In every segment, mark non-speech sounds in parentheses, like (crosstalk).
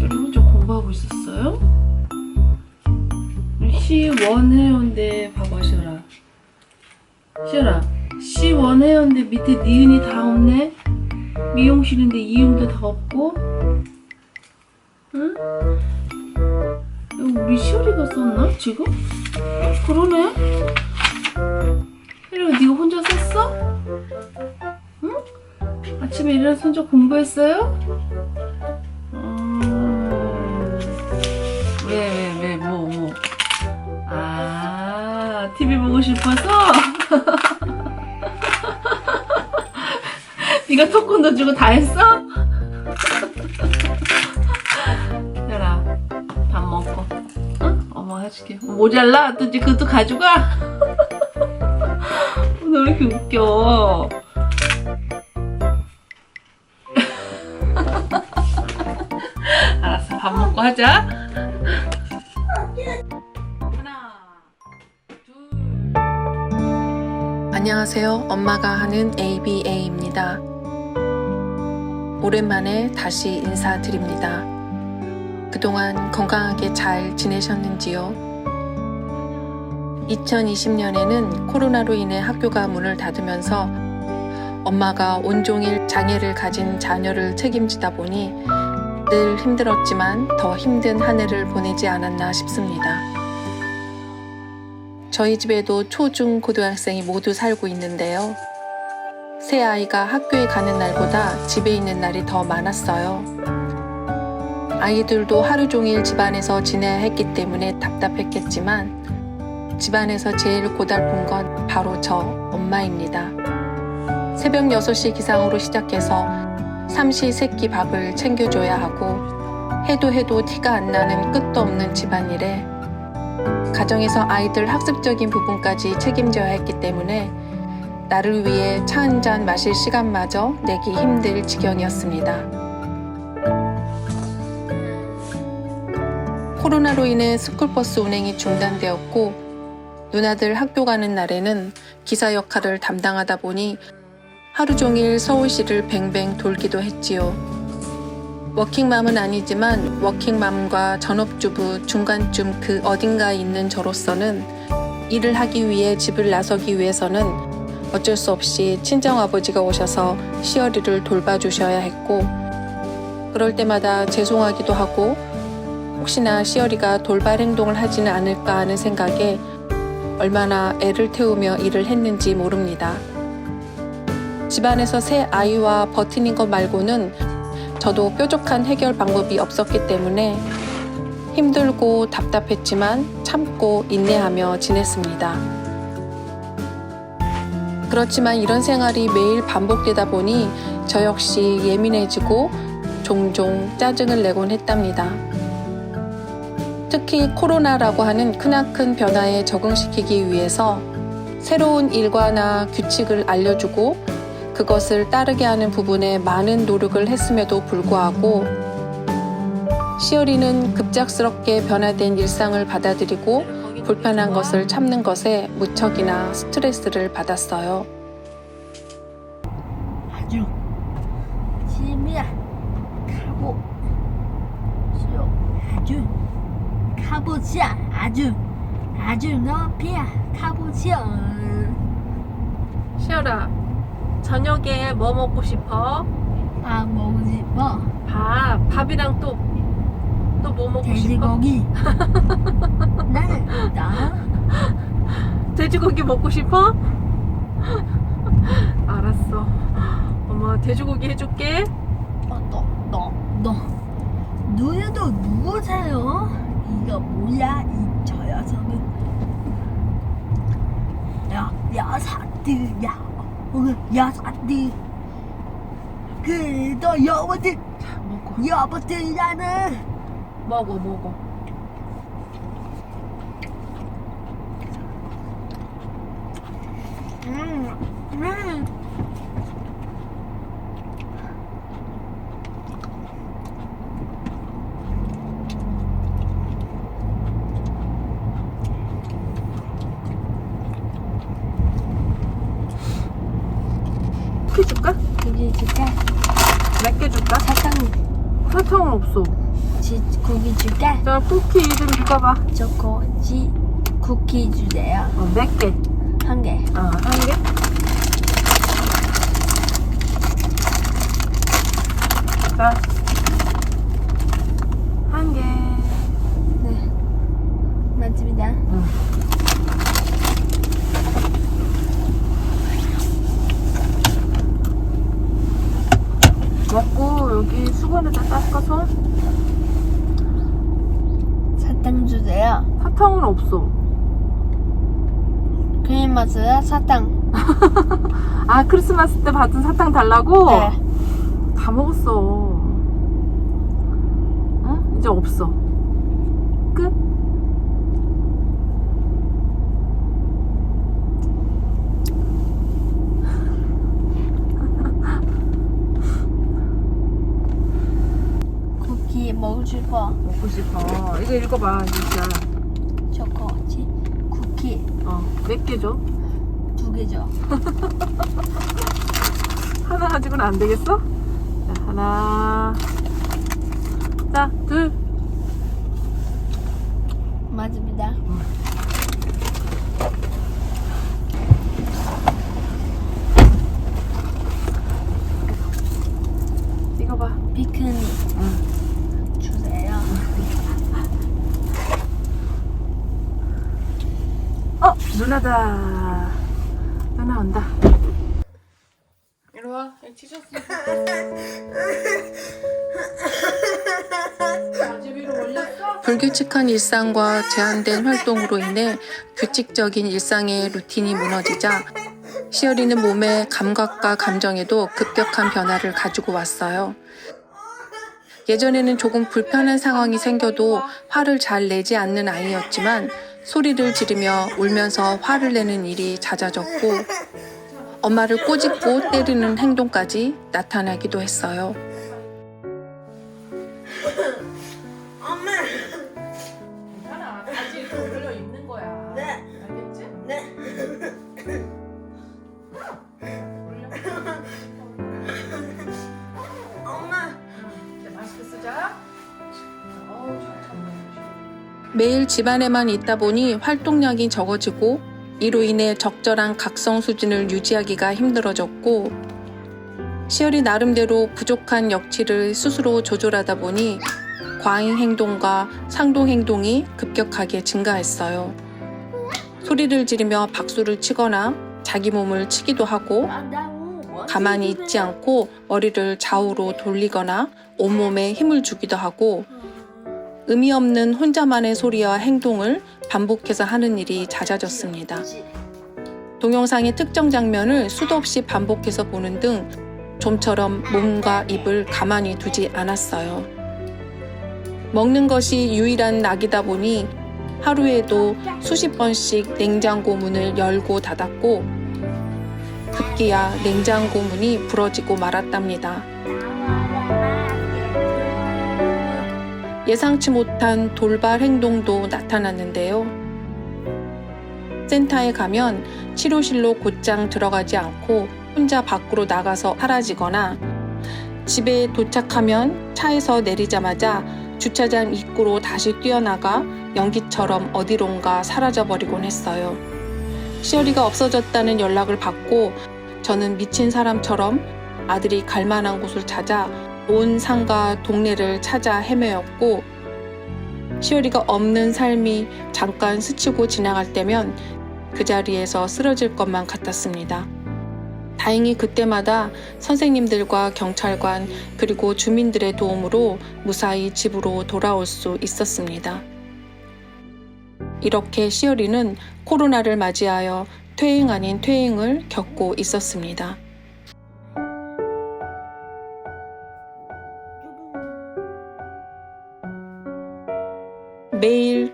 시월이 혼자 공부하고 있었어요? C1 해연대 봐봐 시월아 시월아 C1 해연대 밑에 니은이 다 없네 미용실인데 이음도 다 없고 응? 우리 시월이가 썼나 지금? 그러네 시월이가 네가 혼자 썼어? 응? 아침에 일어나서 혼자 공부했어요? 네가 토큰도 주고 다 했어? 야라, 밥 먹고. 응? 어머, 해줄게. 모자라? 또 그것도 가져가? (laughs) 오늘 왜 이렇게 웃겨? (laughs) 알았어, 밥 먹고 하자. 안녕하세요. 엄마가 하는 ABA입니다. 오랜만에 다시 인사드립니다. 그동안 건강하게 잘 지내셨는지요? 2020년에는 코로나로 인해 학교가 문을 닫으면서 엄마가 온종일 장애를 가진 자녀를 책임지다 보니 늘 힘들었지만 더 힘든 한 해를 보내지 않았나 싶습니다. 저희 집에도 초, 중, 고등학생이 모두 살고 있는데요. 새 아이가 학교에 가는 날보다 집에 있는 날이 더 많았어요. 아이들도 하루 종일 집안에서 지내야 했기 때문에 답답했겠지만 집안에서 제일 고달픈 건 바로 저 엄마입니다. 새벽 6시 기상으로 시작해서 삼시 세끼 밥을 챙겨줘야 하고 해도 해도 티가 안 나는 끝도 없는 집안일에 가정에서 아이들 학습적인 부분까지 책임져야 했기 때문에 나를 위해 차 한 잔 마실 시간마저 내기 힘들 지경이었습니다. 코로나로 인해 스쿨버스 운행이 중단되었고 누나들 학교 가는 날에는 기사 역할을 담당하다 보니 하루 종일 서울시를 뱅뱅 돌기도 했지요. 워킹맘은 아니지만 워킹맘과 전업주부 중간쯤 그 어딘가에 있는 저로서는 일을 하기 위해 집을 나서기 위해서는 어쩔 수 없이 친정 아버지가 오셔서 시어리를 돌봐주셔야 했고 그럴 때마다 죄송하기도 하고 혹시나 시어리가 돌발 행동을 하지는 않을까 하는 생각에 얼마나 애를 태우며 일을 했는지 모릅니다. 집안에서 새 아이와 버티는 것 말고는 저도 뾰족한 해결 방법이 없었기 때문에 힘들고 답답했지만 참고 인내하며 지냈습니다. 그렇지만 이런 생활이 매일 반복되다 보니 저 역시 예민해지고 종종 짜증을 내곤 했답니다. 특히 코로나라고 하는 크나큰 변화에 적응시키기 위해서 새로운 일과나 규칙을 알려주고 그것을 따르게 하는 부분에 많은 노력을 했음에도 불구하고 시어리는 급작스럽게 변화된 일상을 받아들이고 불편한 것을 참는 것에 무척이나 스트레스를 받았어요. 아주 심이야 가보 시오 아주 가보자 아주 아주 높이야 가보자 시어라, 저녁에 뭐 먹고 싶어? 밥 먹고 싶어 밥, 밥이랑 또, 또 뭐 먹고 돼지고기 (laughs) 나는 나 돼지고기 먹고 싶어? (laughs) 알았어. 엄마 돼지고기 해줄게. 어, 너너 너 너희도 누구세요? 이거 뭐야 이저 녀석은 야 여사들야 어, 여사들 그너 여보들 자, 먹어. 여보들이라는 먹어, 먹어. 음, 음. 쿠키 줄까? 여기 진짜 몇 개 줄까? 사탕 설탕은 없어. 지, 쿠키 줄게. 자, 쿠키 좀 읽어봐. 초코지 쿠키 주세요. 어, 몇 개? 한 개. 어, 한 개? 자, 한 개. 네. 맞습니다. 먹고 여기 수건에다 닦아 손? 사탕 주세요. 사탕은 없어. 크리스마스야 사탕. (laughs) 아 크리스마스 때 받은 사탕 달라고? 네. 다 먹었어. 응? 이제 없어. 끝? 쿠키 먹고 싶어. 먹고 싶어. 이거 읽어봐, 진짜. 초코지 쿠키 어, 몇 개 줘? 두개 줘. (laughs) 하나 가지고는 안 되겠어? 자, 하나. 자, 둘. 맞습니다. 읽어봐. 피크닉 응. 주세요. 어, 누나다. 누나 온다. 이리 와. 티셔츠. 위로 올렸어? 불규칙한 일상과 제한된 활동으로 인해 규칙적인 일상의 루틴이 무너지자 시어리는 몸의 감각과 감정에도 급격한 변화를 가지고 왔어요. 예전에는 조금 불편한 상황이 생겨도 화를 잘 내지 않는 아이였지만 소리를 지르며 울면서 화를 내는 일이 잦아졌고 엄마를 꼬집고 때리는 행동까지 나타나기도 했어요. 매일 집안에만 있다 보니 활동량이 적어지고 이로 인해 적절한 각성 수준을 유지하기가 힘들어졌고 시열이 나름대로 부족한 역치를 스스로 조절하다 보니 과잉 행동과 상동 행동이 급격하게 증가했어요. 소리를 지르며 박수를 치거나 자기 몸을 치기도 하고 가만히 있지 않고 머리를 좌우로 돌리거나 온몸에 힘을 주기도 하고 의미 없는 혼자만의 소리와 행동을 반복해서 하는 일이 잦아졌습니다. 동영상의 특정 장면을 수도 없이 반복해서 보는 등 좀처럼 몸과 입을 가만히 두지 않았어요. 먹는 것이 유일한 낙이다 보니 하루에도 수십 번씩 냉장고 문을 열고 닫았고 급기야 냉장고 문이 부러지고 말았답니다. 예상치 못한 돌발 행동도 나타났는데요. 센터에 가면 치료실로 곧장 들어가지 않고 혼자 밖으로 나가서 사라지거나 집에 도착하면 차에서 내리자마자 주차장 입구로 다시 뛰어나가 연기처럼 어디론가 사라져버리곤 했어요. 시어리가 없어졌다는 연락을 받고 저는 미친 사람처럼 아들이 갈 만한 곳을 찾아 온 상가 동네를 찾아 헤매었고 시어리가 없는 삶이 잠깐 스치고 지나갈 때면 그 자리에서 쓰러질 것만 같았습니다. 다행히 그때마다 선생님들과 경찰관 그리고 주민들의 도움으로 무사히 집으로 돌아올 수 있었습니다. 이렇게 시어리는 코로나를 맞이하여 퇴행 아닌 퇴행을 겪고 있었습니다.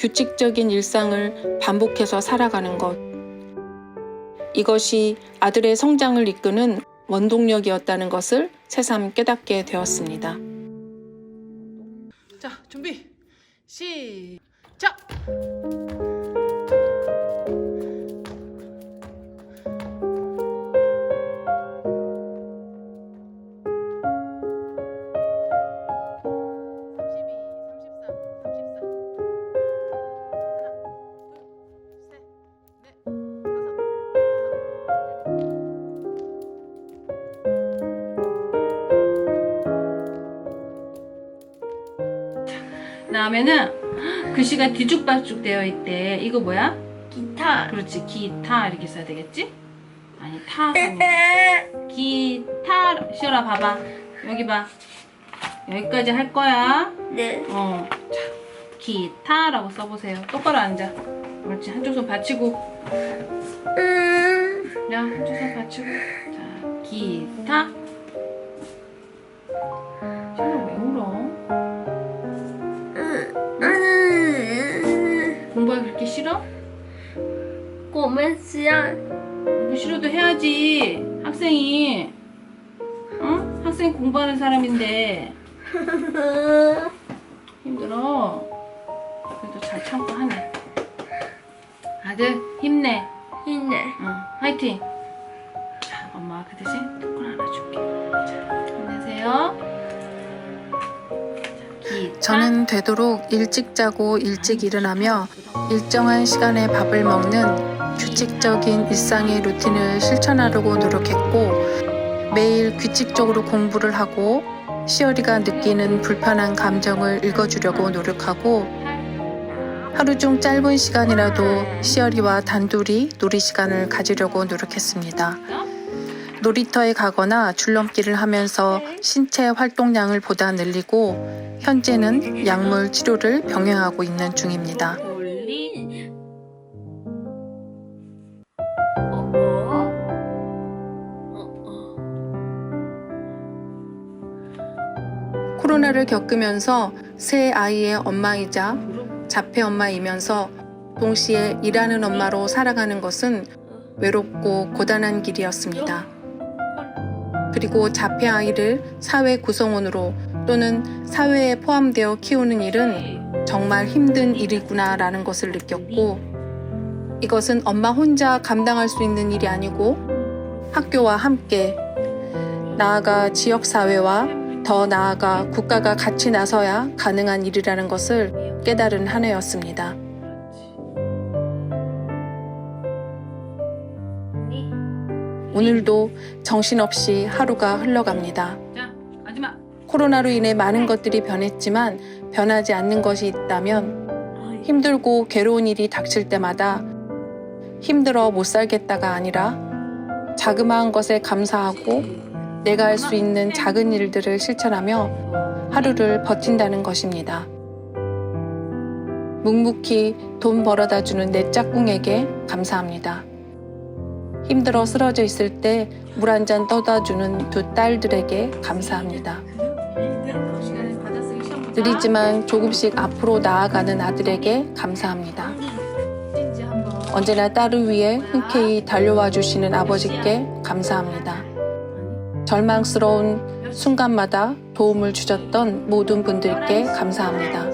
규칙적인 일상을 반복해서 살아가는 것. 이것이 아들의 성장을 이끄는 원동력이었다는 것을 새삼 깨닫게 되었습니다. 자, 준비. 시작. 다음에는 글씨가 뒤죽박죽 되어 있대. 이거 뭐야? 기타. 그렇지. 기타 이렇게 써야 되겠지? 아니 아니고 (laughs) 기타. 시열아 봐봐. 여기 봐. 여기까지 할 거야. 네. 어. 자, 기타라고 써보세요. 똑바로 앉아. 그렇지. 한쪽 손 받치고. 음. 야, 한쪽 손 받치고. 자, 기타. 我们想 공부 싫어도 해야지. 학생이. 응? 학생 공부하는 사람인데 (laughs) 힘들어. 그래도 잘 참고 하네. 아들 힘내. 힘내. 응, 화이팅. 자, 엄마가 그 대신 토큰 하나 줄게. 자, 힘내세요. 자, 기타. 저는 되도록 일찍 자고 일찍 일어나며 일정한 시간에 밥을 먹는 규칙적인 일상의 루틴을 실천하려고 노력했고 매일 규칙적으로 공부를 하고 시어리가 느끼는 불편한 감정을 읽어주려고 노력하고 하루 중 짧은 시간이라도 시어리와 단둘이 놀이 시간을 가지려고 노력했습니다. 놀이터에 가거나 줄넘기를 하면서 신체 활동량을 보다 늘리고 현재는 약물 치료를 병행하고 있는 중입니다. 코로나를 겪으면서 새 아이의 엄마이자 자폐 엄마이면서 동시에 일하는 엄마로 살아가는 것은 외롭고 고단한 길이었습니다. 그리고 자폐 아이를 사회 구성원으로 또는 사회에 포함되어 키우는 일은 정말 힘든 일이구나라는 것을 느꼈고 이것은 엄마 혼자 감당할 수 있는 일이 아니고 학교와 함께 나아가 지역사회와 더 나아가 국가가 같이 나서야 가능한 일이라는 것을 깨달은 한 해였습니다. 오늘도 정신없이 하루가 흘러갑니다. 코로나로 인해 많은 것들이 변했지만 변하지 않는 것이 있다면 힘들고 괴로운 일이 닥칠 때마다 힘들어 못 살겠다가 아니라 자그마한 것에 감사하고 내가 할 수 있는 작은 일들을 실천하며 하루를 버틴다는 것입니다. 묵묵히 돈 벌어다 주는 내 짝꿍에게 감사합니다. 힘들어 쓰러져 있을 때 물 한 잔 떠다 주는 두 딸들에게 감사합니다. 느리지만 조금씩 앞으로 나아가는 아들에게 감사합니다. 언제나 딸을 위해 흔쾌히 달려와 주시는 아버지께 감사합니다. 절망스러운 순간마다 도움을 주셨던 모든 분들께 감사합니다.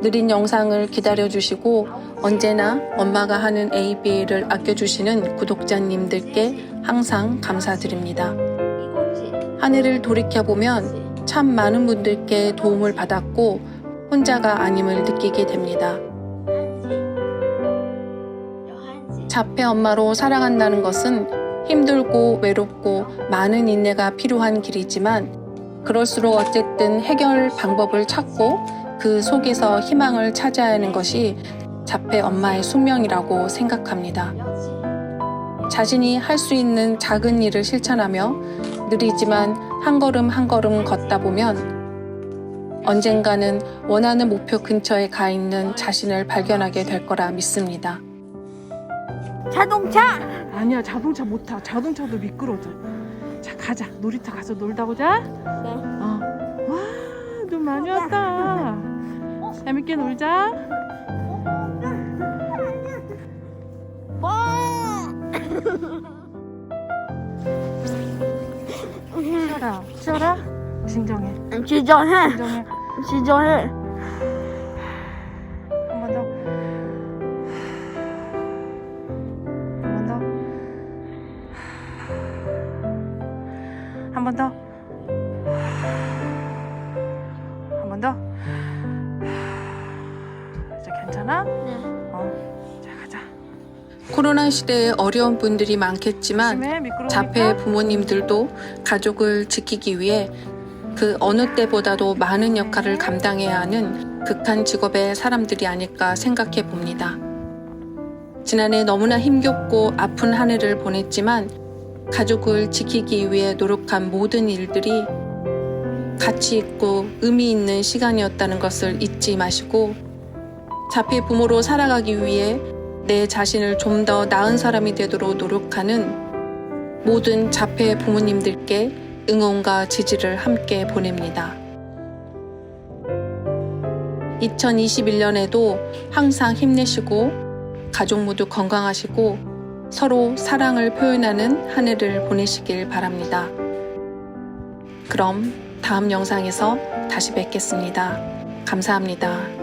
느린 영상을 기다려 주시고 언제나 엄마가 하는 ABA를 아껴주시는 구독자님들께 항상 감사드립니다. 한 해를 돌이켜보면 참 많은 분들께 도움을 받았고 혼자가 아님을 느끼게 됩니다. 자폐 엄마로 살아간다는 것은 힘들고 외롭고 많은 인내가 필요한 길이지만 그럴수록 어쨌든 해결 방법을 찾고 그 속에서 희망을 찾아야 하는 것이 자폐 엄마의 숙명이라고 생각합니다. 자신이 할 수 있는 작은 일을 실천하며 느리지만 한 걸음 한 걸음 걷다 보면 언젠가는 원하는 목표 근처에 가 있는 자신을 발견하게 될 거라 믿습니다. 자동차. 아니야 자동차 못 타. 자동차도 미끄러져. 자 가자. 놀이터 가서 놀다 오자. 어. 와, 눈 많이 왔다. 재밌게 놀자. 쉬어라. 쉬어라. 진정해. 지정해. 진정해. 지정해. 한 번 더. 한 번 더. 이제 괜찮아? 어. 자, 가자. 코로나 시대에 어려운 분들이 많겠지만. 자폐 부모님들도 가족을 지키기 위해 그 어느 때보다도 많은 역할을 감당해야 하는 극한 직업의 사람들이 아닐까 생각해 봅니다. 지난해 너무나 힘겹고 아픈 한 해를 보냈지만 가족을 지키기 위해 노력한 모든 일들이 가치 있고 의미 있는 시간이었다는 것을 잊지 마시고 자폐 부모로 살아가기 위해 내 자신을 좀 더 나은 사람이 되도록 노력하는 모든 자폐 부모님들께 응원과 지지를 함께 보냅니다. 2021년에도 항상 힘내시고 가족 모두 건강하시고 서로 사랑을 표현하는 한 해를 보내시길 바랍니다. 그럼 다음 영상에서 다시 뵙겠습니다. 감사합니다.